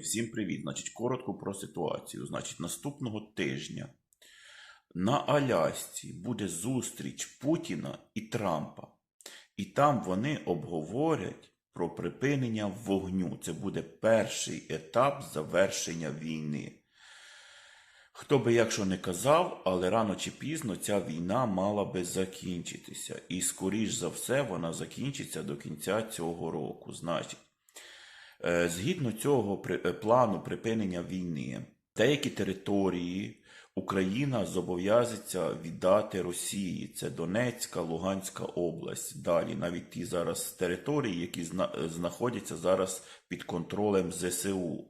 Всім привіт. Значить, коротко про ситуацію. Значить, наступного тижня на Алясці буде зустріч Путіна і Трампа. І там вони обговорять про припинення вогню. Це буде перший етап завершення війни. Хто би якщо не казав, але рано чи пізно ця війна мала би закінчитися. І скоріш за все вона закінчиться до кінця цього року. Значить, Згідно цього е, плану припинення війни, деякі території Україна зобов'язується віддати Росії. Це Донецька, Луганська область. Далі навіть ті зараз території, які е, знаходяться зараз під контролем ЗСУ.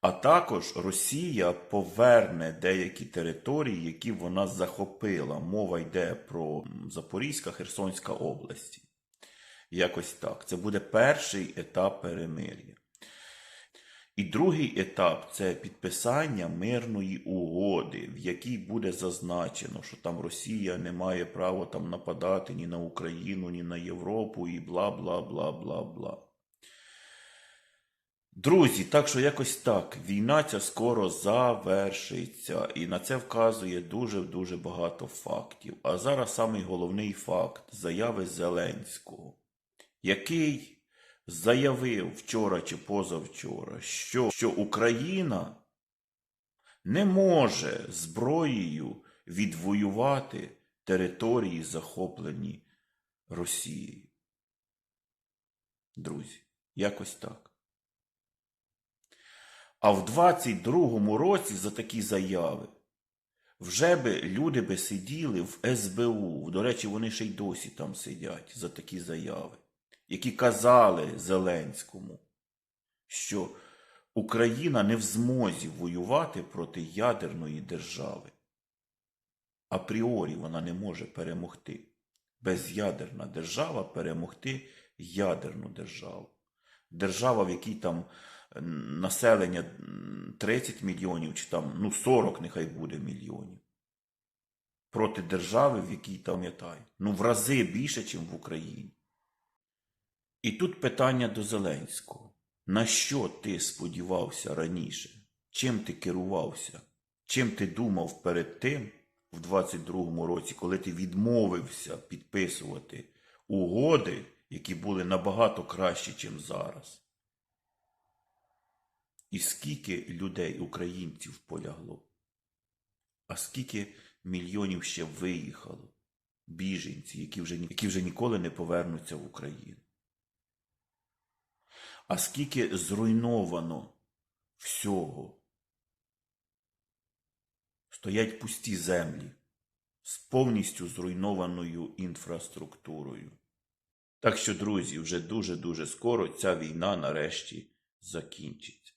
А також Росія поверне деякі території, які вона захопила. Мова йде про Запорізька, Херсонська області. Якось так. Це буде перший етап перемир'я. І другий етап це підписання мирної угоди, в якій буде зазначено, що там Росія не має права там нападати ні на Україну, ні на Європу, і бла бла бла бла бла. Друзі, так що якось так. Війна ця скоро завершиться, і на це вказує дуже дуже багато фактів. А зараз самий головний факт заяви Зеленського, який заявив вчора чи позавчора, що, що Україна не може зброєю відвоювати території, захоплені Росією. Друзі, якось так. А в 22-му році за такі заяви вже би люди би сиділи в СБУ. До речі, вони ще й досі там сидять за такі заяви, які казали Зеленському, що Україна не в змозі воювати проти ядерної держави. Апріорі вона не може перемогти. Безядерна держава перемогти ядерну державу. Держава, в якій там населення 30 мільйонів, чи там ну 40 нехай буде мільйонів. Проти держави, в якій там пам'ятаю, ну в рази більше, ніж в Україні. І тут питання до Зеленського. На що ти сподівався раніше? Чим ти керувався? Чим ти думав перед тим, в 22-му році, коли ти відмовився підписувати угоди, які були набагато кращі, ніж зараз? І скільки людей, українців полягло? А скільки мільйонів ще виїхало? Біженці, які вже, які вже ніколи не повернуться в Україну? А скільки зруйновано всього? Стоять пусті землі з повністю зруйнованою інфраструктурою. Так що, друзі, вже дуже-дуже скоро ця війна нарешті закінчиться.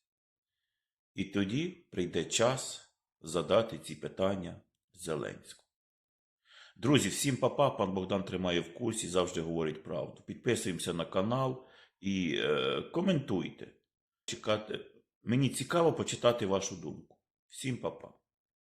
І тоді прийде час задати ці питання Зеленському. Друзі, всім папа, пан Богдан тримає в курсі, завжди говорить правду. Підписуємося на канал і е, коментуйте. Чекати. Мені цікаво почитати вашу думку. Всім папа.